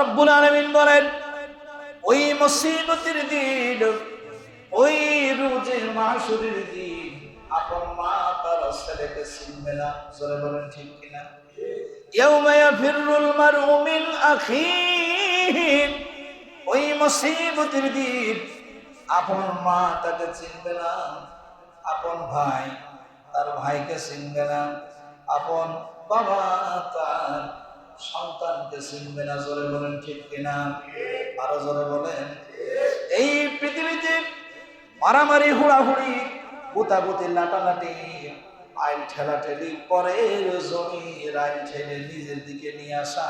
রব্বুল আলামিন বলেন, ওই মুসিবতের দিন, ওই রোজে মাসুরের দিন আপন মা তার ছেলেকে চিনবে না। জোরে বলেন ঠিক কিনা? ইয়াউমা ইয়াফিরুল মারউ মিন আখিহি ওই মুসিবতের দিন আপন মা তাকে চিনবে না, আপন ভাই তার ভাইকে চিনবে না, আপন বাবা তার সন্তানকে চিনবে না জোরে বলেন, ঠিক কিনা? আরও জোরে বলেন। এই পৃথিবীতে মারামারি, হুড়াহুড়ি, গুতাগুতি, লাটালাটি আইন ঠেলাঠেলি, পরের জমির আইন ঠেলে নিজের দিকে নিয়ে আসা,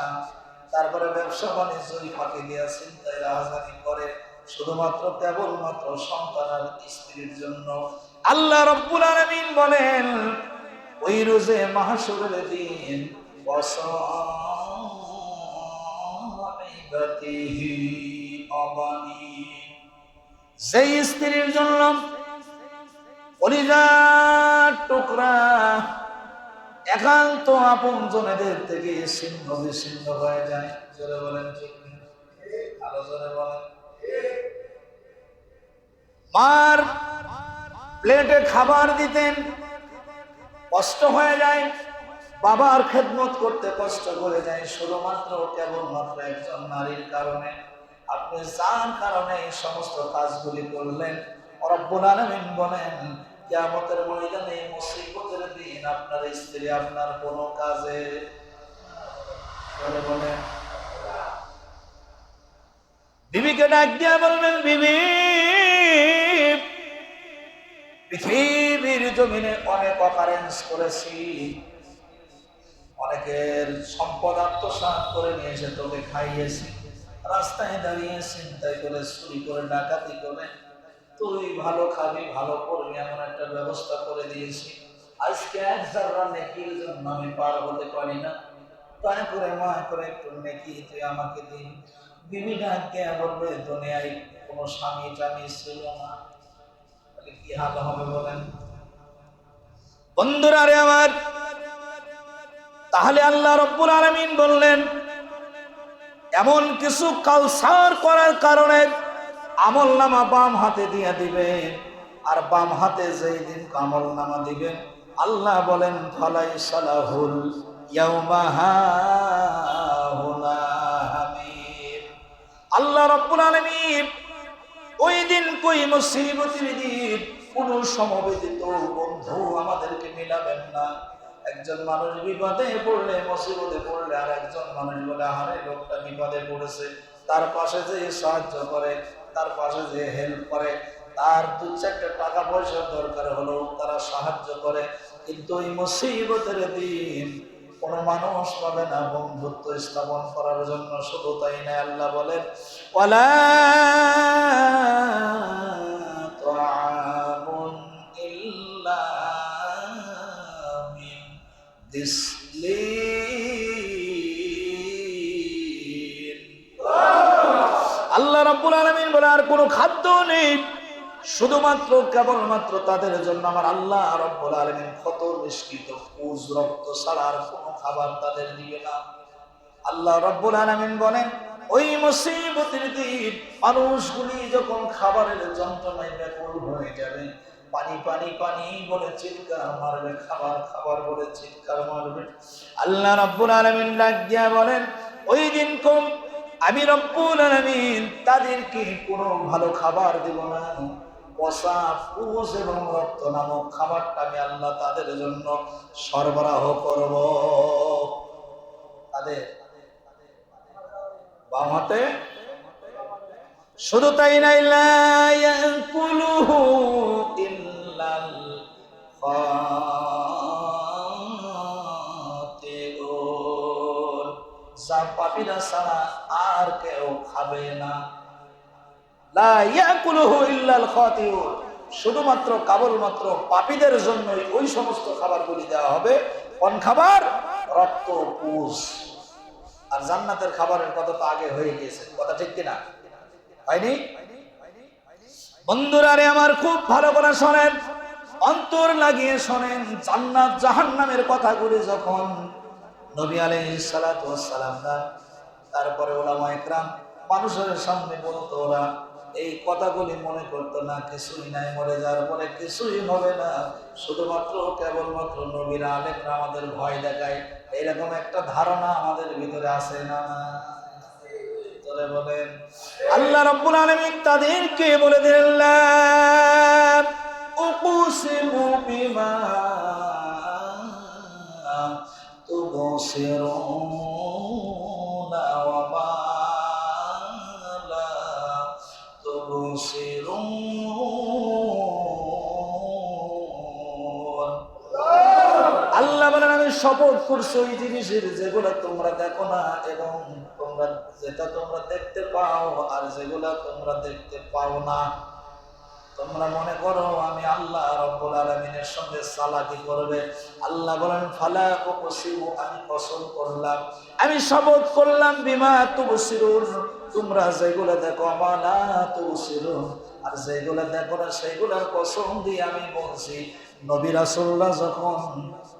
তারপরে ব্যবসা বাণিজ্যই ফাঁকি দিয়া চিন্তায় রাজধানী করে, শুধুমাত্র কেবলমাত্র সন্তান আর স্ত্রীর জন্য। আল্লাহ রব্বুল আলামিন বলেন, ওই রোজে মাহাসুরের দিন অবানি সেই স্ত্রীর জন্য টুকরা একান্ত আপন জনেদের থেকে ছিন্ন বিচ্ছিন্ন হয়ে যায়। জোরে বলেন? জোরে বলেন। মার প্লেটে খাবার দিতেন, কষ্ট হয়ে যায়। বাবার খেদমত করতে কষ্ট করে যায় শুধুমাত্র কেবলমাত্র একজন নারীর কারণে। আপনি যার কারণে এই সমস্ত কাজগুলি করলেন, রব্বুল আলামিন বলেন, কিয়ামতের ময়দানে মুসিবতের দিন আপনার স্ত্রী আপনার কোনো কাজে বলে বলেন বিবিকে ডাক দিয়া বলবেন বিবি, পৃথিবীর জমিনে অনেক অকারেন্স করেছি। অনেকের সম্পদ আত্মসাৎ করে নিয়ে এসে তোকে খাইয়েছি। রাস্তায় দাঁড়িয়ে চিন্তাই করে, চুরি করে, ডাকাতি করে। তুই ভালো খাবি, ভালো করবি, এমন একটা ব্যবস্থা করে দিয়েছি। আজকে এক জাররা নেকির জন্য আমি পার হতে পারি না। করে করে একটু নেকি তুই আমাকে দিন। বিবি ডাককে বলবে, দুনিয়ায় কোনো স্বামী টামি ছিল না। কি হাল হবে বলেন? বন্ধুরা রে আমার তাহলে আল্লাহ রব্বুল আলামিন বললেন, এমন কিছু কালসার করার কারণে আমল নামা বাম হাতে দিয়ে দিবে আর বাম হাতে যেই দিন আমল নামা দিবেন, আল্লাহ বলেন, ফালাই সালাহুল আল্লাহ রব্বুল আলামিন ওই দিন কই মুসিবতের দিন কোন সমবেদিত বন্ধু আমাদেরকে মিলাবেন না। একজন মানুষ বিপদে পড়লে, মুসিবতে পড়লে আর একজন মানুষ বলে আরে লোকটা বিপদে পড়েছে। তার পাশে যে সাহায্য করে, তার পাশে যে হেল্প করে, তার দু চারটা টাকা পয়সার দরকার হলেও তারা সাহায্য করে। কিন্তু ওই মুসিবতের দিন কোন মানুষ পাবে না বন্ধুত্ব স্থাপন করার জন্য, শুধু তাই না আল্লাহ বলেন দিসলিন আল্লাহ রাব্বুল আলামিন বলে, আর কোনো খাদ্য নেই। শুধুমাত্র, কেবলমাত্র তাদের জন্য আমার আল্লাহ রব্বুল আলামিন ক্ষত নিষ্কৃত। পুজ রক্ত ছাড়া আর কোনো খাবার তাদের দিবে না। আল্লাহ রব্বুল আলামিন বলেন, ওই মুসিবতের দিন মানুষগুলি যখন খাবারের যন্ত্রণায় ব্যাকুল হয়ে যাবে পানি পানি পানি বলে চিৎকার মারবে, খাবার খাবার বলে চিৎকার মারবে। আল্লাহ রব্বুল আলামিন দিয়া বলেন, ওই দিন কম, আমি রব্বুল আলামিন তাদেরকে কোনো ভালো খাবার দেব না। পশা পুষ এবং রক্ত নামক খাবারটা আমি আল্লাহ তাদের জন্য সরবরাহ করব। তাদের বাম হাতে শুধু তাই নাই, লা ইয়াকুলুহু ইল্লাল খাতিউন যা পাপীরা ছাড়া আর কেউ খাবে না। শুধুমাত্র কেবলমাত্র পাপীদের জন্যই ওই সমস্ত খাবারগুলি দেওয়া হবে। কোন খাবার? রক্ত, পুষ। আর জান্নাতের খাবারের কথা তো আগে হয়ে গিয়েছে। কথা ঠিক কিনা? হয়নি? বন্ধুরা আমার খুব ভালো করে শোনেন। অন্তর লাগিয়ে শোনেন জান্নাত জাহান্নামের কথাগুলি যখন নবী আলাইহিস সালামরা তারপরে ওলামা একরাম মানুষের সামনে বলতো ওরা, এই কথাগুলি মনে করতো না, কিছুই নাই, মরে যাওয়ার পরে কিছুই হবে না। শুধুমাত্র কেবলমাত্র নবীরা আলেকরা আমাদের ভয় দেখায়। এরকম একটা ধারণা আমাদের ভিতরে আছে না। বলেন। আল্লাহ রাব্বুল আলামিন তাদেরকে বলে দিলেন বিমা তুবসিরুনা ওয়া মা লা তুবসিরুন আল্লাহ বলেন, আমি শপথ করছি ওই জিনিসের যেগুলো তোমরা দেখো না এবং তোমরা যেটা তোমরা দেখতে পাও আর যেগুলা তোমরা দেখতে পাও না। তোমরা মনে করো আমি আল্লাহ রব্বুল আলমিনের সঙ্গে সালাকি করবে। আল্লাহ বলেন, ফালা উপসিবু আমি কসম করলাম। আমি শপথ করলাম, বিমা তুবসিরুন। তোমরা যেগুলো দেখো আমালা তুবসিরুন। আর যেগুলো দেখো না, সেগুলোর কসম দিয়ে আমি বলছি, নবী রাসূলুল্লাহ যখন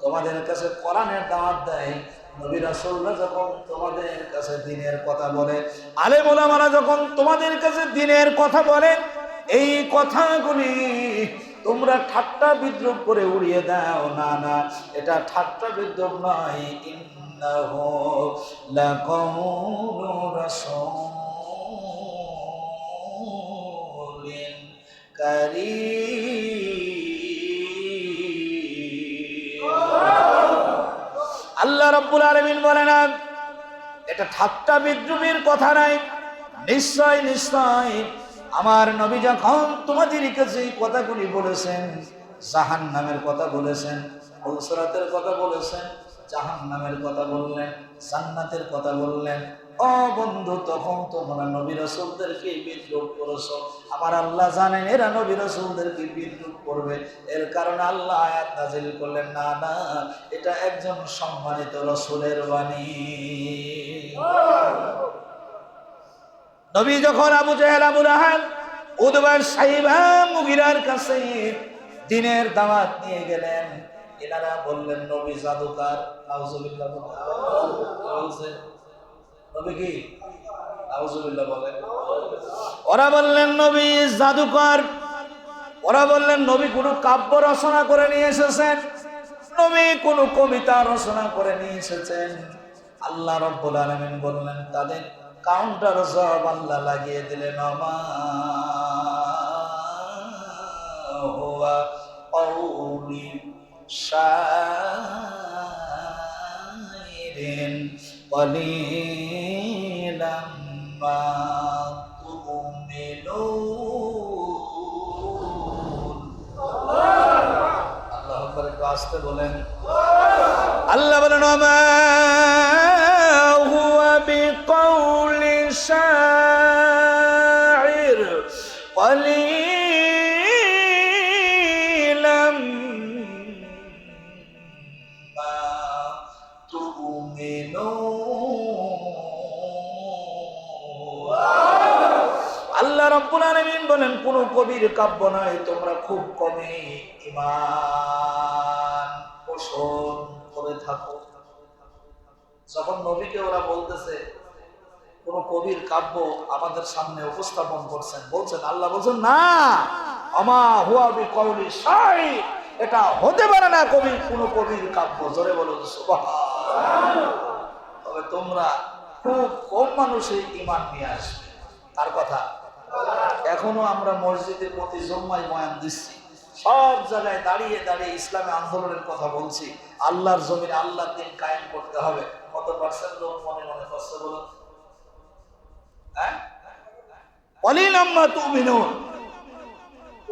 তোমাদের কাছে কোরআনের দাওয়াত দেয়, নবী রাসূলুল্লাহ যখন তোমাদের কাছে দিনের কথা বলে, আলেম ওলামারা যখন তোমাদের কাছে দিনের কথা বলে এই কথাগুলি তোমরা ঠাট্টা বিদ্রুপ করে উড়িয়ে দাও। না না, এটা ঠাট্টা বিদ্রুপ নয়। আল্লাহ রাব্বুল আলামিন বলেন এটা ঠাট্টা বিদ্রুপের কথা নাই নিশ্চয় নিশ্চয় আমার নবী যখন তোমাদের কাছে এই কথাগুলি বলেছেন জাহান নামের কথা বলেছেন ফুলসরাতের কথা বলেছেন জাহান নামের কথা বললেন, জান্নাতের কথা বললেন, ও বন্ধু, তখন তোমরা নবী রসুলদেরকে বিদ্রুপ করেছ। আমার আল্লাহ জানেন, এরা নবী রসুলদেরকে বিদ্রুপ করবে। এর কারণে আল্লাহ আয়াত নাজিল করলেন, না না, এটা একজন সম্মানিত রসুলের বাণী। নবী যখন আবু জাহেল, আবু রাহাব উদবার সাইবা মুগিরার কাছে দিনের দাওয়াত নিয়ে গেলেন। এনারা বললেন, নবী জাদুকার, নাউজুবিল্লাহ বলছে নবী কি? নাউজুবিল্লাহ বলেন ওরা বললেন, নবী জাদুকর। ওরা বললেন, নবী কোনো কাব্য রচনা করে নিয়ে এসেছেন। নবী কোনো কবিতা রচনা করে নিয়ে এসেছেন। আল্লাহ রব্বুল আলামিন বললেন, তাদের কাউন্টার সব আল্লাহ লাগিয়ে দিলেন আল্লাহ বলেন। আল্লাহ বলেন আমার কবির কাব্য নয়, তোমরা খুব কমই ঈমান পোষণ করে থাকো। যখন নবীকে ওরা বলতেছে, কোন কবির কাব্য আমাদের সামনে উপস্থাপন করছেন, বলছেন, আল্লাহ বলছেন, না, আমা হুয়া বি কওলি শাই, এটা হতে পারে না কবি, কোন কবির কাব্য। জোরে বলো তবে তোমরা খুব কম মানুষই ইমান নিয়ে আসবে। তার কথা এখনও আমরা মসজিদের প্রতি জম্মাই বয়ান দিচ্ছি। সব জায়গায় দাঁড়িয়ে দাঁড়িয়ে ইসলামী আন্দোলনের কথা বলছি। আল্লাহর জমিনে আল্লাহর দিন কায়েম করতে হবে। কত পার্সেন্ট লোক মনে মনে কষ্ট বলুন? হ্যাঁ?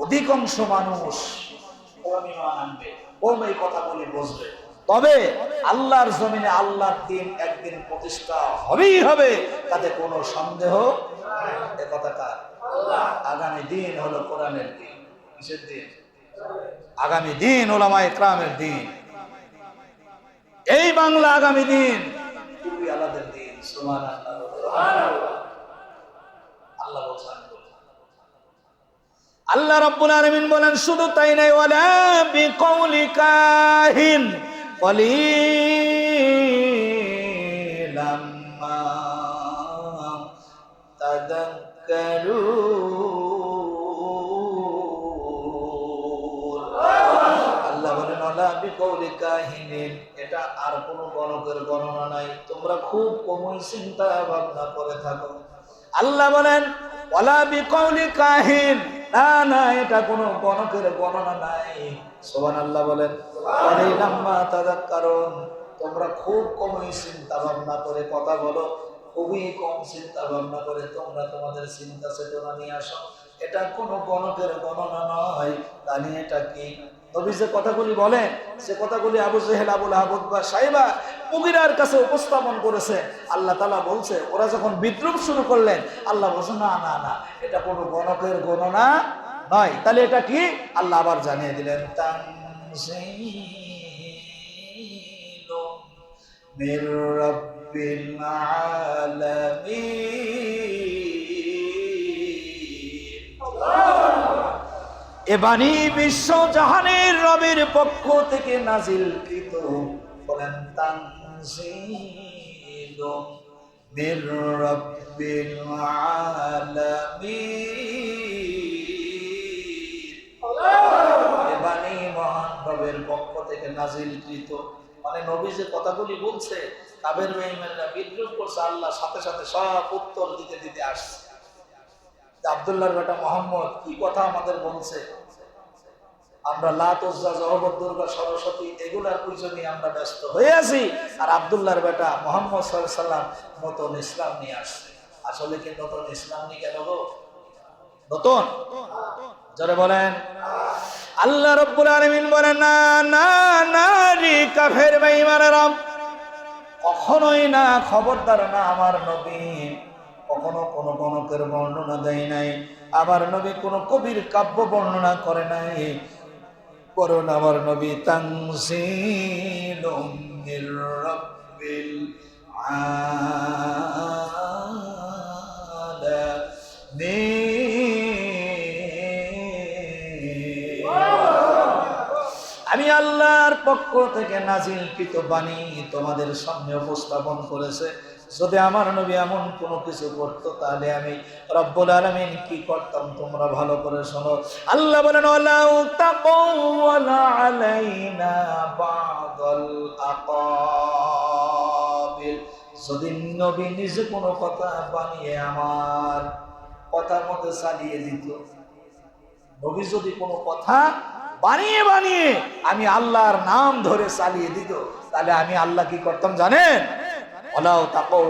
অধিকাংশ মানুষ এই কথাগুলি বুঝবে। তবে আল্লাহর জমিনে আল্লাহর দিন একদিন প্রতিষ্ঠা হবেই হবে, তাতে কোনো সন্দেহ এ কথাটা আগামী দিন হলো কোরআনের দিন, কিসের দিন? আগামী দিন ওলামা ইকরামের দিন। এই বাংলা আগামী দিন। আলাদের দিন সুমান আল্লাহ বলছেন। আল্লাহ রাব্বুল আলামিন বলেন, শুধু তাই নাই, ওয়ালা কাহিন কলিলাম গণকের গণনা নাই। তোমরা খুব কমই চিন্তা ভাবনা করে থাকো। আল্লাহ বলেন কথা বলো। খুবই কম চিন্তা ভাবনা করে তোমরা তোমাদের চিন্তা চেতনা নিয়ে আসো। এটা কোনো গণকের এটা কি? কথাগুলি বলেন, সে কথাগুলি আবু জেহেল, আবুল আবুদ বা সাইবা মুগিরার কাছে উপস্থাপন করেছে, আল্লাহ তালা বলছে, ওরা যখন বিদ্রুপ শুরু করলেন, আল্লাহ বলছে, না না না, এটা কোনো গণকের গণনা নয়। তাহলে এটা কি? আল্লাহ আবার জানিয়ে দিলেন, তানজিলু মির রাব্বিল আলামিন। এ বাণী বিশ্ব জাহানের রবের পক্ষ থেকে নাজিল কৃত বলেন, তানজিল মির রাব্বিল আলামিন এ বাণী মহান রবের পক্ষ থেকে নাজিল কৃত মানে নবী যে কথাগুলি বলছে কাবের মেহমেনরা বিদ্রুপ করছে আল্লাহ সাথে সাথে সব উত্তর দিতে দিতে আসছে। আবদুল্লাহর বেটা মোহাম্মদ কি কথা আমাদের বলছে? আমরা লাত ওজ্জা জহবত, দুর্গা, সরস্বতী এগুলার পুজো নিয়ে আমরা ব্যস্ত হয়ে আছি। আর আবদুল্লাহর বেটা মোহাম্মদ সাল্লাম নতুন ইসলাম নিয়ে আসছে। আসলে কি নতুন ইসলাম নিয়ে কেন গো? নতুন? জোরে বলেন। আল্লাহ রব্বুল আলামিন বলেন, না না না রে কাফের বেঈমানেরা কখনোই না খবরদার, না আমার নবী। কখনো কোনো গণকের বর্ণনা দেয় নাই আমার নবী কোনো কবির কাব্য বর্ণনা করে নাই। করুন আমার নবী তাংসিলুম মির রাব্বিল আলামিন। আমি আল্লাহর পক্ষ থেকে নাজিলকৃত বাণী তোমাদের সামনে উপস্থাপন করেছে। যদি আমার নবী এমন কোনো কিছু করতো, তাহলে আমি রব্বুল আলমিন কি করতাম তোমরা ভালো করে শোনো। আল্লাহ বলেন যদি নবী নিজে কোনো কথা বানিয়ে আমার কথার মধ্যে চালিয়ে দিত, নবী যদি কোনো কথা বানিয়ে বানিয়ে আমি আল্লাহর নাম ধরে চালিয়ে দিত, তাহলে আমি আল্লাহ কি করতাম জানেন? ওলাও তাকো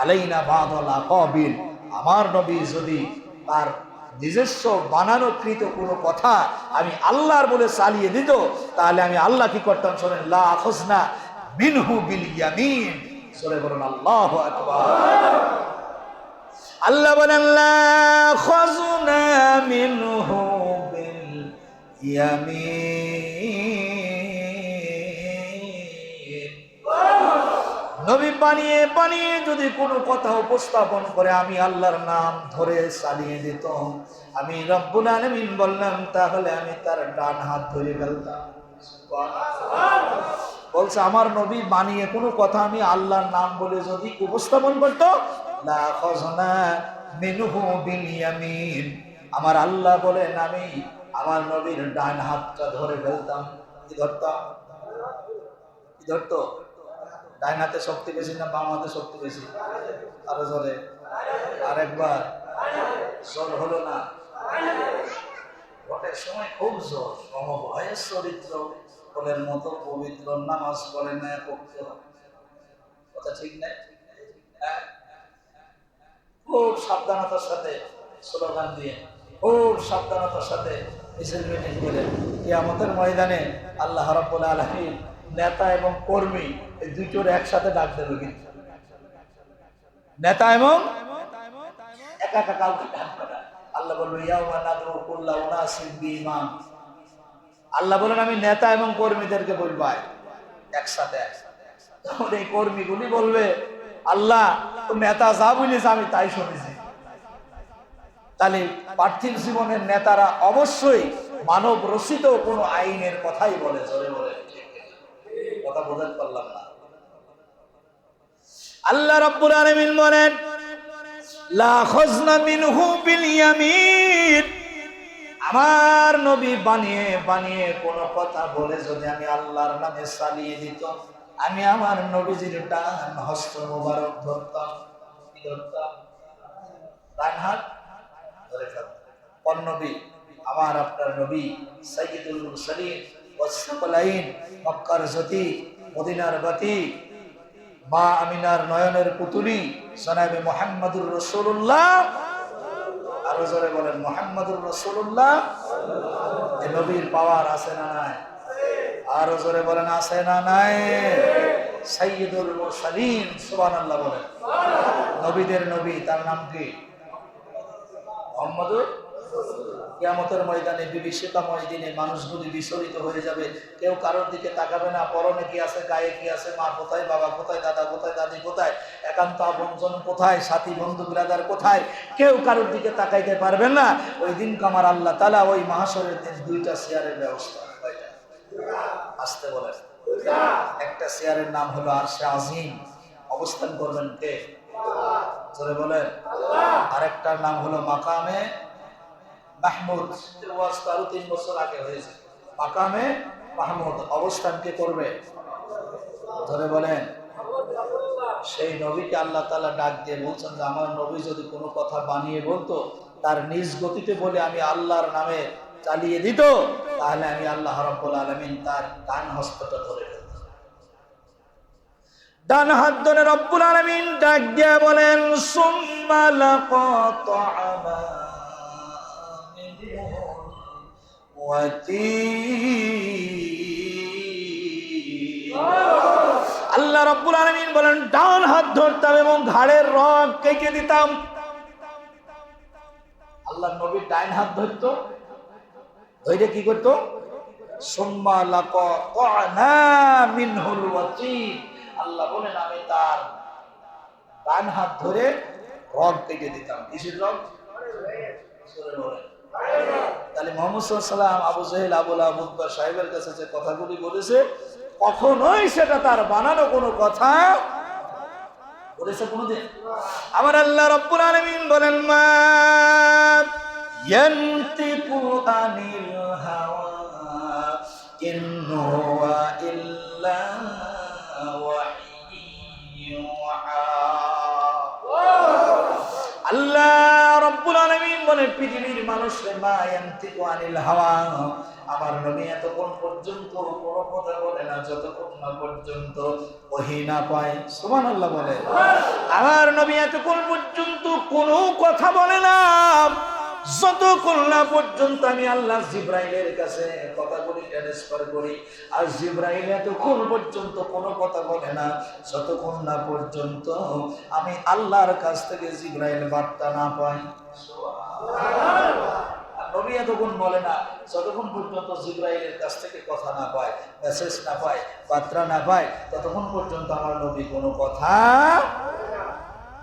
আলাইনা বাদল আকাবিল আমার নবী যদি তার নিজস্ব বানানো কৃত কোনো কথা আমি আল্লাহর বলে চালিয়ে দিত, তাহলে আমি আল্লাহ কি করতাম শোনেন? লা আখজনা মিনহু বিল ইয়ামিন। সরে বলুন, আল্লাহ আকবার। আল্লাহ বলেন, লা খাজনা মিনহু বিল ইয়ামিন। নবী বানিয়ে বানিয়ে যদি কোনো কথা উপস্থাপন করে, আমি আল্লাহর নাম ধরে চালিয়ে দিত। আমি রব্বুল আলমিন বললাম, তাহলে আমি তার ডান হাত ধরে ফেলতাম। বলছে, আমার নবী বানিয়ে কোনো কথা আমি আল্লাহর নাম বলে যদি উপস্থাপন করতো ইয়ামিন। আমার আল্লাহ বলেন, আমি আমার নবীর ডান হাতটা ধরে ফেলতাম। কি ধরতাম? কি ধরতো? ডাইন হাতে শক্তি বেশি না বাম হাতে শক্তি বেশি? আরও জোরে। আরেকবার। জোর হলো না। ভোটের সময় খুব জোর। সমভয়ের চরিত্র। ফলের মতো পবিত্র নামাজ পড়ে না পক্ষ কথা ঠিক নাই? হ্যাঁ? খুব সাবধানতার সাথে স্লোগান দিয়ে, খুব সাবধানতার সাথে মিছিল মিটিং করে আমাদের ময়দানে আল্লাহ রাব্বুল আলামিন নেতা এবং কর্মী একসাথে ডাক দেবে কিন্তু নেতা এবং একা একা কাউকে ডাকবে না। আল্লাহ আল্লাহ বলেন আমি নেতা এবং কর্মীদেরকে বলবাই একসাথে তখন এই কর্মীগুলি বলবে, আল্লাহ নেতা যা বলেছে আমি তাই শুনেছি। তাহলে পার্থিব জীবনের নেতারা অবশ্যই মানব রচিত কোনো আইনের কথাই বলে চলে বলে। কথা বোঝাতে পারলাম না। আল্লাহ রব্বুল আলামিন বলেন, লা খজনা মিনহু বিল ইয়ামিন। আমার নবী বানিয়ে বানিয়ে কোন কথা বলে যদি আমি আল্লাহর নামে চালিয়ে দিত, আমি আমার নবীজির ডান হস্ত মোবারক ধরতাম ডান হাত ধরে ফেলতাম। আমার আপনার নবী সাইয়্যিদুল মুরসালিন ওয়াসসালাইন মক্কার জ্যোতি, মদিনার বাতি মা আমিনার নয়নের পুতুলি জনাবে মোহাম্মদুর রসুল্লাহ আরও জোরে বলেন, মোহাম্মদুর রসুল্লাহ যে নবীর পাওয়ার আছে না নাই? আরও জোরে বলেন, আছে না নাই? সাইয়্যিদুল মুরসালিন, সুবহানাল্লাহ বলেন। নবীদের নবী, তার নাম কি? মোহাম্মদুর কিয়ামতের ময়দানে বিভীষিকাময় দিনে মানুষগুলি বিচলিত হয়ে যাবে। কেউ কারোর দিকে তাকাবে না, পরনে কি আছে, গায়ে কি আছে, মা কোথায়, বাবা কোথায়, দাদা কোথায়, দাদি কোথায়, একান্ত আপনজন কোথায়, সাথী, বন্ধু বিরাদার কোথায়, কেউ কারোর দিকে তাকাইতে পারবেন না। ওই দিন কামার আল্লাহ তালা ওই মাহাসরের দিন দুইটা চেয়ারের ব্যবস্থা আসতে বলেন। একটা চেয়ারের নাম হলো আরশে আজিম। অবস্থান করবেন কে? বলেন। আরেকটার নাম হলো মাকামে মাহমুদ। তিন বছর আগে করবে? ধরে বলেন, সেই নবীকে আল্লাহ তাআলা ডাক দিয়ে বলছেন যে, আমার নবী যদি কোনো কথা বানিয়ে বলতো, তার নিজ গতিতে বলে আমি আল্লাহর নামে চালিয়ে দিত, তাহলে আমি আল্লাহ রাব্বুল আলামিন তার ডান হস্তটা ধরে ডান হাত ধরে রব্বুল আলমিন ডাক দিয়ে বলেন, সুম্মা আল্লাহ রব্বুল আলমিন বলেন, ডান হাত ধরতাম এবং ঘাড়ের রগ কেটে দিতাম। আল্লাহ নবীর ডাইন হাত ধরতো। ধৈর্য কি করতো? আল্লাহ বলেন, আমি তার ডান হাত ধরে রগ কেটে দিতাম। তাহলে মোহাম্মদ সাল্লাম আবু জাহেল আবুল আবুদ্দার সাহেবের কাছে যে কথাগুলি বলেছে, কখনোই সেটা তার বানানো কোনো কথা আল্লাহ বলে পৃথিবীর মানুষের মা আনিল হাওয়া। আমার নবী এতক্ষণ পর্যন্ত কোনো কথা বলে না, যতক্ষণ না পর্যন্ত ওহি না পায়। সুবহানাল্লাহ বলে। আমার নবী এতক্ষণ পর্যন্ত কোনো কথা বলে না। যতক্ষণ না পর্যন্ত আমি আল্লাহ জিব্রাইলের কাছে কথাগুলি ট্রান্সফার করি, আর জিব্রাইল এতক্ষণ পর্যন্ত কোনো কথা বলে না, যতক্ষণ না পর্যন্ত আমি আল্লাহর কাছ থেকে জিব্রাইল বার্তা না পাই। নবী এতক্ষণ বলে না, যতক্ষণ পর্যন্ত জিব্রাইলের কাছ থেকে কথা না পায় মেসেজ না পায়, বার্তা না পায়, ততক্ষণ পর্যন্ত আমার নবী কোনো কথা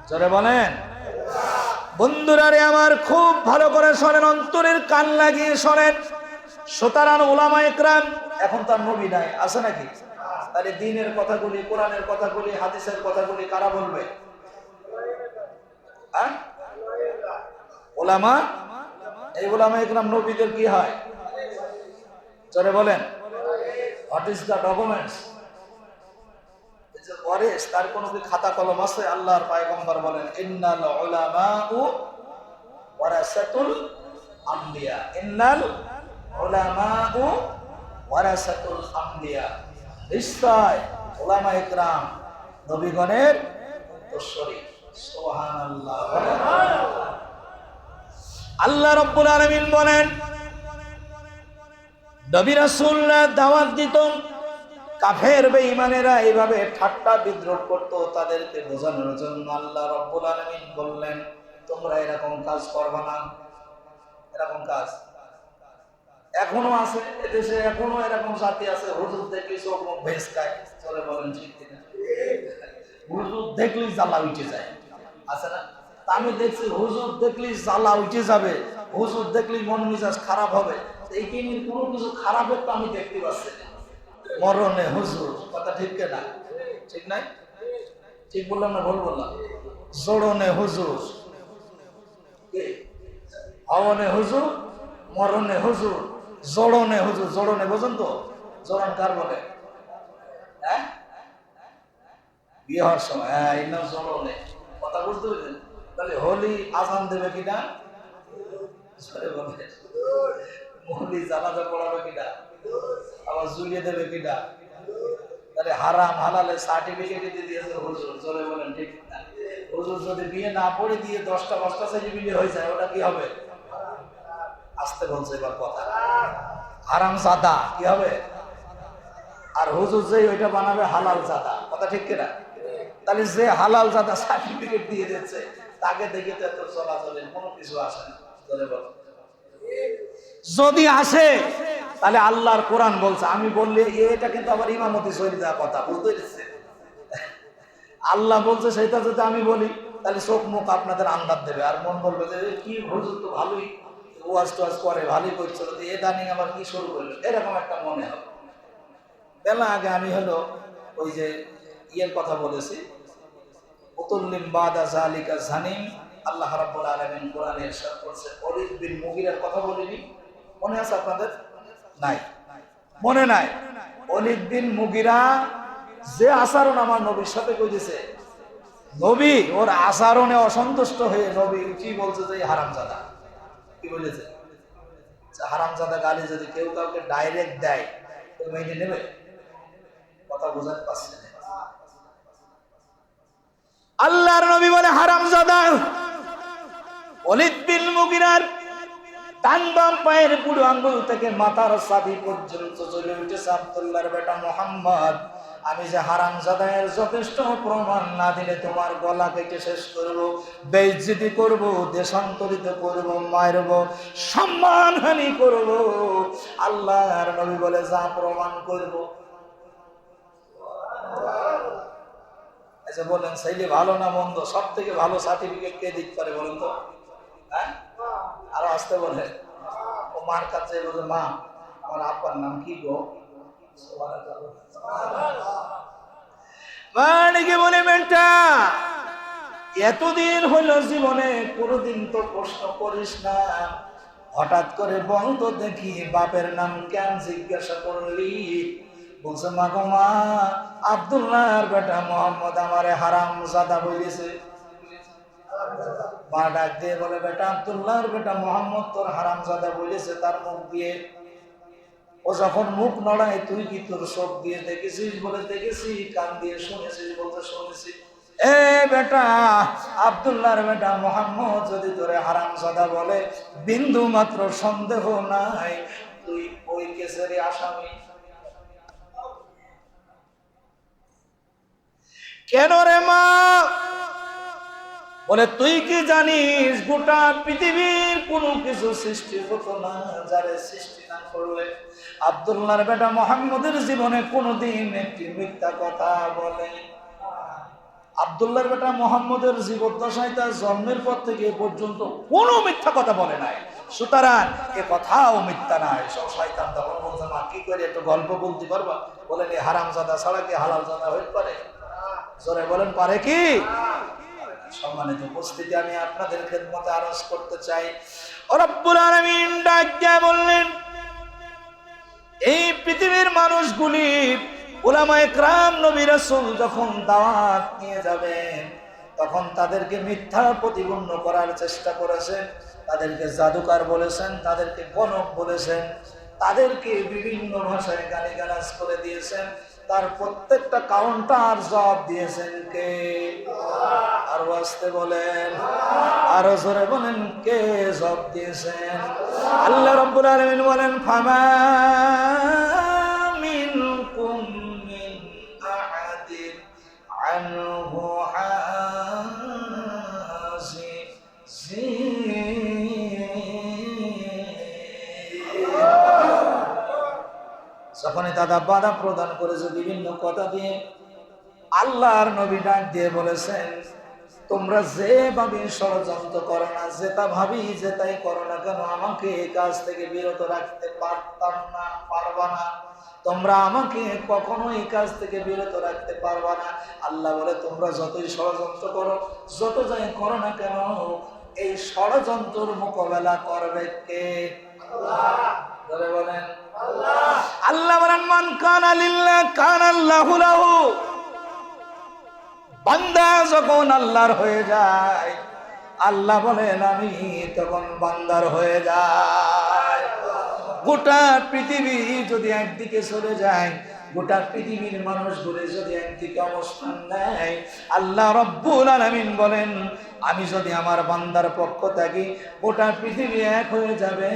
জোরে বলেন। বন্ধুরা রে আমার, খুব ভালো করে শোনেন, অন্তরের কান লাগিয়ে শোনেন। সুতরাং ওলামা একরাম, এখন তার নবী নাই, আছে নাকি? তাহলে দিনের কথাগুলি, কোরআনের কথাগুলি, হাদিসের কথাগুলি কারা বলবে? হ্যাঁ? ওলামা এই ওলামা একরাম, নবীদের কি হয়? চলে বলেন। হোয়াট ইজ দ্য ডকুমেন্টস ওয়ারিস তার কোনো কি খাতা কলম আছে, আল্লাহর পায়গম্বর বলেন, ইন্নাল উলামাউ ওয়ারাসাতুল আমবিয়া ইন্নাল উলামাউ ওয়ারাসাতুল আমবিয়া নিশ্চয় উলামা ইকরাম নবীগণের উত্তরসূরি সুবহানাল্লাহ। আল্লাহ রাব্বুল আলামিন বলেন, নবী রাসূলরা দাওয়াত দিত কাফের বেঈমানেরা এইভাবে ঠাট্টা বিদ্রোহ করতো, তাদেরকে বোঝানোর জন্য আল্লাহ রব্বুল আলামিন বললেন, তোমরা এরকম কাজ করবা না। এরকম কাজ। এখনও আছে এদেশে, এখনও এরকম জাতি আছে, হুজুর দেখলি মুখ ভেস খায় চলে বলেন, ঠিক হুজুর দেখলি জ্বালা উঠে যায়। আছে না? আমি দেখছি, হুজুর দেখলি জ্বালা উঠে যাবে। হুজুর দেখলি মন মেজাজ খারাপ হবে। এই কিনির কোনো কিছু খারাপের তো আমি দেখতে পাচ্ছি না। মরণে হুজুর, কথা ঠিক না ঠিক নাই? ঠিক বললাম না ভুল বললাম? জোড়নে হুজুর। হওয়ানে হুজুর, মরণে হুজুর, জড়নে হুজুর, জড়নে বোঝেন তো? জড়ন কার বলে? হ্যাঁ? বিয়ে হওয়ার সময় হ্যাঁ এই নাম জড়নে। কথা বুঝতে পেরেছেন? তাহলে হোলি আজান দেবে কিনা? বলে। হোলি জানাজা পড়াবে কিনা? আবার জুলিয়ে দেবে কিনা তাহলে হারাম হালালে সার্টিফিকেট দিয়ে দিয়েছে হুজুর, জোরে বলেন ঠিক হুজুর যদি বিয়ে না পড়ে দিয়ে দশটা সাইজে বিয়ে হয়ে যায়, ওটা কি হবে? আসতে বলছে এবার কথা। হারাম জাদা কি হবে? আর হুজুর যে ওইটা বানাবে হালাল জাদা কথা ঠিক কিনা? তাহলে যে হালাল জাদা সার্টিফিকেট দিয়ে দিচ্ছে, তাকে দেখে তো এত চলাচলের কোনো কিছু আসে না যদি আসে তাহলে আল্লাহর কোরআন বলছে, আমি বললে এটা কিন্তু আবার ইমামতি সৈরি দেওয়া কথা, বুঝতে পেরেছে আল্লাহ বলছে, সেটা যদি আমি বলি, তাহলে চোখ মুখ আপনাদের আন্দাজ দেবে। আর মন বলবে যে, কি হুজুর তো ভালোই ওয়াজ টোয়াজ করে, ভালোই করছে। এ দানিং আবার কি শুরু করল? এরকম একটা মনে হবে। বেলা আগে আমি হলো ওই যে ইয়ের কথা বলেছি উতুল্লিম বাদা জালিকা জানিম। আল্লাহ রাব্বুল আলামিন কোরআনে ইরশাদ করছে। ওলিদ বিন মুগিরার কথা বলিনি। মনে আছে আপনাদের? নাই। মনে নাই। অলিদ বিন মুগিরা যে আচরণ আমার নবীর সাথে কইতেছে নবী ওর আচরণে অসন্তুষ্ট হয়ে নবী কি বলছে যে হারামজাদা। কি বলেছে? হারামজাদা গালি যদি কেউ কাউকে ডাইরেক্ট দেয় তো নেবে? কথা বোঝাতে পারছে না। আল্লাহর নবী বলে, হারামজাদা। অলিদ বিন মুগিরার ডান বাম পায়ের বুড়ো আঙ্গুল থেকে মাথার সাদি পর্যন্ত চলে উঠেছে আব্দুল্লাহর বেটা মোহাম্মদ। আমি যে হারাম জাদায়ের যথেষ্ট প্রমাণ না দিলে তোমার গলা কেটে শেষ করব, বেইজ্জতি করব, দেশান্তরিত করব, মারব, সম্মানহানি করব। আল্লাহর নবী বলে, যা প্রমাণ করব। আচ্ছা বলেন সেইলে ভালো না মন্দ? সব থেকে ভালো সার্টিফিকেট কে দিতে পারে বলেন তো? হ্যাঁ? আরও আসতে বলে। ও মার কাছে বলে, মা, আমার আব্বার নাম কি গো? বলে, বেটা, এতদিন হইল জীবনে কোনোদিন তো প্রশ্ন করিস না। হঠাৎ করে বন্ধ দেখি বাপের নাম কেন জিজ্ঞাসা করলি? বলছে, মা গো, মা আবদুল্লাহর বেটা মোহাম্মদ আমারে হারাম জাদা বলেছে। ডাক দিয়ে বলে, বেটা আবদুল্লাহর বেটা মোহাম্মদ তোর হারাম জাদা বলেছে তার মুখ দিয়ে। ও যখন মুখ নড়ায়, তুই কি তোর দিয়ে দেখেছিস বলে দেখেছি কান দিয়ে শুনেছিস বলতে শুনেছি। এ বেটা আবদুল্লাহর বেটা মোহাম্মদ যদি তোরে হারাম জাদা বলে, বিন্দু মাত্র সন্দেহ নাই, তুই ওই কেসেরই আসামি। কেন রে মা? বলে, তুই কি জানিস, গোটা পৃথিবীর কোনো কিছু সৃষ্টি হতো না, যারে সৃষ্টি না করলে? আবদুল্লাহর বেটা মোহাম্মদের জীবনে কোনোদিন একটি মিথ্যা কথা বলে আবদুল্লাহর বেটা মোহাম্মদের জীবদ্দশায় তার জন্মের পর থেকে পর্যন্ত কোনো মিথ্যা কথা বলে নাই। সুতরাং এ কথাও মিথ্যা নাই সব শয়তান তখন বলছে মা কি করে একটু গল্প বলতে পারবা? বলেন এই হারাম জাদা ছাড়া কি হালাল জাদা হইতে পারে? জোরে বলেন, পারে কি? সম্মানিত উপস্থিতি, আমি আপনাদের খেদমতে আরজ করতে চাই। রব্বুল আলামিন ডাক দিয়ে বললেন, এই পৃথিবীর মানুষগুলি ওলামায়ে ক্রাম নবী রাসূল যখন দাওয়াত নিয়ে যাবেন, তখন তাদেরকে মিথ্যা প্রতিপন্ন করার চেষ্টা করেছেন, তাদেরকে জাদুকার বলেছেন, তাদেরকে গণক বলেছেন, তাদেরকে বিভিন্ন ভাষায় গালিগালাজ করে দিয়েছেন তার প্রত্যেকটা কাউন্টার জবাব দিয়েছেন কে? আর আসতে বলেন। আরও জোরে বলেন, কে জবাব দিয়েছেন? আল্লাহ রব্বুল আলামিন বলেন, ফামা মিনকুম মিন যখনই দাদা বাধা প্রদান করেছে বিভিন্ন কথা দিয়ে আল্লাহর নবী ডাক দিয়ে বলেছেন, তোমরা যেভাবে ষড়যন্ত্র করো না যেটা ভাবি যেটাই করো না কেন, আমাকে এই কাজ থেকে বিরত রাখতে পারতাম না, পারবা না। তোমরা আমাকে কখনো এই কাজ থেকে বিরত রাখতে পারবা না। আল্লাহ বলে, তোমরা যতই ষড়যন্ত্র করো, যত যাই করো না কেন, এই ষড়যন্ত্র মোকাবেলা করবে কে? বলেন আল্লাহ বলেন, মান কান আলিল্লাহ কান আল্লাহু লাহু। বান্দা যখন আল্লাহর হয়ে যায়, আল্লাহ বলেন, আমি তখন বান্দার হয়ে যায়। গোটা পৃথিবী যদি একদিকে চলে যায় গোটা পৃথিবীর মানুষ ঘুরে যদি একদিকে অবস্থান নেয়, আল্লাহ রব্বুল আলমিন বলেন, আমি যদি আমার বান্দার পক্ষ থাকি গোটা পৃথিবী এক হয়ে যাবে,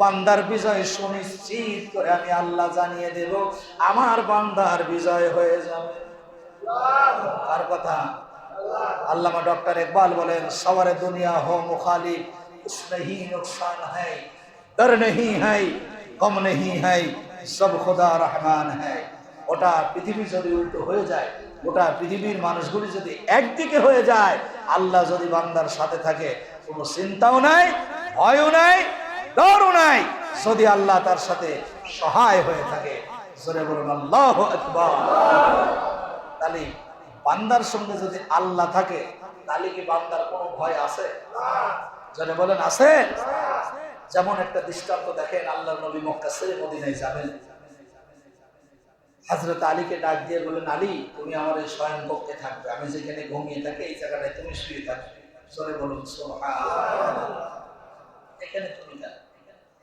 বান্দার বিজয় সুনিশ্চিত করে আমি আল্লাহ জানিয়ে দেব, আমার বান্দার বিজয় হয়ে যাবে। তার কথা? আল্লামা ডক্টর ইকবাল বলেন সবার দুনিয়া হো মুখালি নেই নুকসান হ্যাঁ ডর নেই কম নেই হাই সব খোদা রহমান হ্যাঁ ওটা পৃথিবী যদি উল্টো হয়ে যায়, গোটা পৃথিবীর মানুষগুলি যদি একদিকে হয়ে যায়, আল্লাহ যদি বান্দার সাথে থাকে, কোনো চিন্তাও নাই, ভয়ও নাই, ডরও নাই। যদি আল্লাহ তার সাথে সহায় হয়ে থাকে, জোরে বলুন, আল্লাহ তাহলে বান্দার সঙ্গে যদি আল্লাহ থাকে, তাহলে কি বান্দার কোনো ভয় আছে? জনে বলেন, আছে? যেমন একটা দৃষ্টান্ত দেখেন আল্লাহ নবী মক্কা ছেড়ে মদিনায় যাবেন। হাজরত আলীকে ডাক দিয়ে বলেন আলী, তুমি আমার এই শয়ন কক্ষে থাকবে। আমি যেখানে ঘুমিয়ে থাকি, এই জায়গাটায় তুমি শুয়ে থাকবে সরে বলুন এখানে তুমি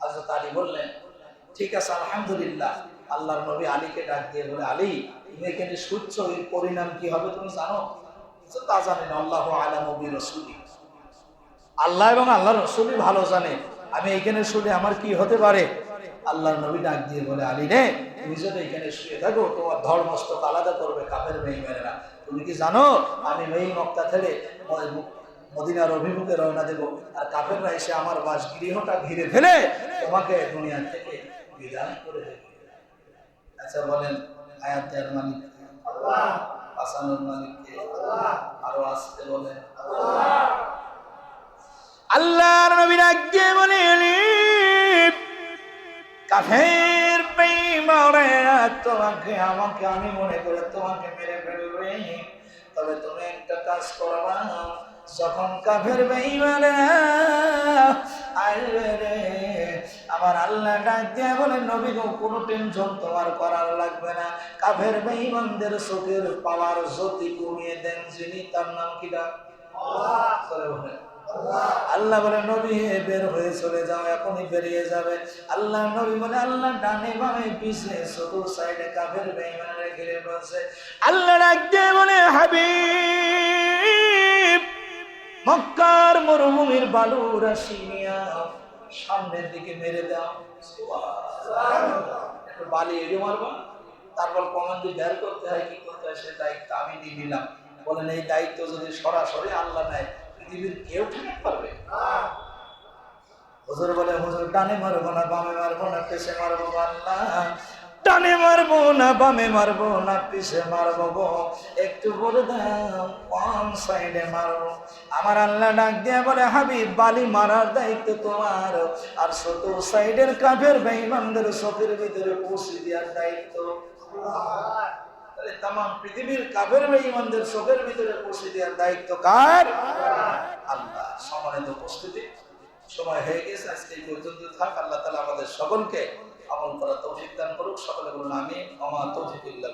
হাজরত আলী বললেন, ঠিক আছে, আলহামদুলিল্লাহ। আল্লাহর নবী আলীকে ডাক দিয়ে বলে, আলী, তুমি এখানে শুচ্ছ, এর পরিণাম কি হবে তুমি জানো? তা জানেন আল্লাহ আলা নবী রসুলি আল্লাহ এবং আল্লাহ রসুলই ভালো জানে। এখানে শুনে আমার কি হতে পারে? আল্লাহর নবী ডাক দিয়ে বলে, আলী রে, তুমি যদি এখানে শুয়ে থাকো, তোমার ধর মস্তক আলাদা করবে কাপের মেয়েমেরা তুমি কি জানো? আমি মেয়ে মক্কা থেকে ম- মদিনার অভিমুখে রওনা দেব। আর কাপেররা এসে আমার বাস গৃহটা ঘিরে ফেলে তোমাকে দুনিয়া থেকে বিদায় করে দেবে। আচ্ছা বলেন আয়াত মালিক? আসানুর মালিক কে? আরও আসতে বলেন। আল্লাহর নবীর আজ্ঞে বলে কাফের বেঈমানে তোমাকে আমাকে আমি মনে করে তোমাকে মেরে ফেলবে। তবে তুমি একটা কাজ করবা যখন কাফের বেঈমানে আসবে রে আমার আল্লাহ ডাক দিয়ে বলে নবী গো কোনো টেনশন তোমার করার লাগবে না। কাফের বেঈমানদের চোখের পাওয়ার জ্যোতি কমিয়ে দেন যিনি তার নাম কি ডাক? বলেন। আল্লাহ বলে, নবী বের হয়ে চলে যাও, এখনই বেরিয়ে যাবে। আল্লাহ নবী বলে, আল্লাহ ডানে বামে পিছে চতুর সাইডে কাফের বেঈমানরা ঘিরে বসে আল্লাহ দিয়ে বলে, হাবিব, মক্কার মরুভূমির বালু রাশি নিয়া সামনের দিকে মেরে দাও। বালি এড়িয়ে মারবা। তারপর কমান্ডি বের করতে হয়। কি করতে হয়? সে দায়িত্ব আমি নিয়ে নিলাম। বলেন, এই দায়িত্ব যদি সরাসরি আল্লাহ নেয় পৃথিবীর কেউ ঠেকাতে পারবে? হুজুর বলে, হুজুর ডানে মারবো না, বামে মারবো না, পিছে মারবো আল্লাহ ডানে মারবো না, বামে মারবো না, পিছে মারবো গো। একটু বলে দাও, কোন সাইডে মারবো? আমার আল্লাহ ডাক দিয়ে বলে, হাবিব, বালি মারার দায়িত্ব তোমার। আর ছোট সাইডের কাফের বেঈমানদের চোখের ভিতরে পৌঁছে দেওয়ার দায়িত্ব তাহলে তাম পৃথিবীর কাফের বেঈমানদের চোখের ভিতরে পৌঁছে দেওয়ার দায়িত্ব কার? আল্লাহ। সম্মানিত উপস্থিতি, সময় হয়ে গেছে, আজকে পর্যন্ত থাক। আল্লাহ তালা আমাদের সকলকে আমল করা তৌফিক দান করুক। সকলে বলুন আমি আমার তৌফিক ইল্লা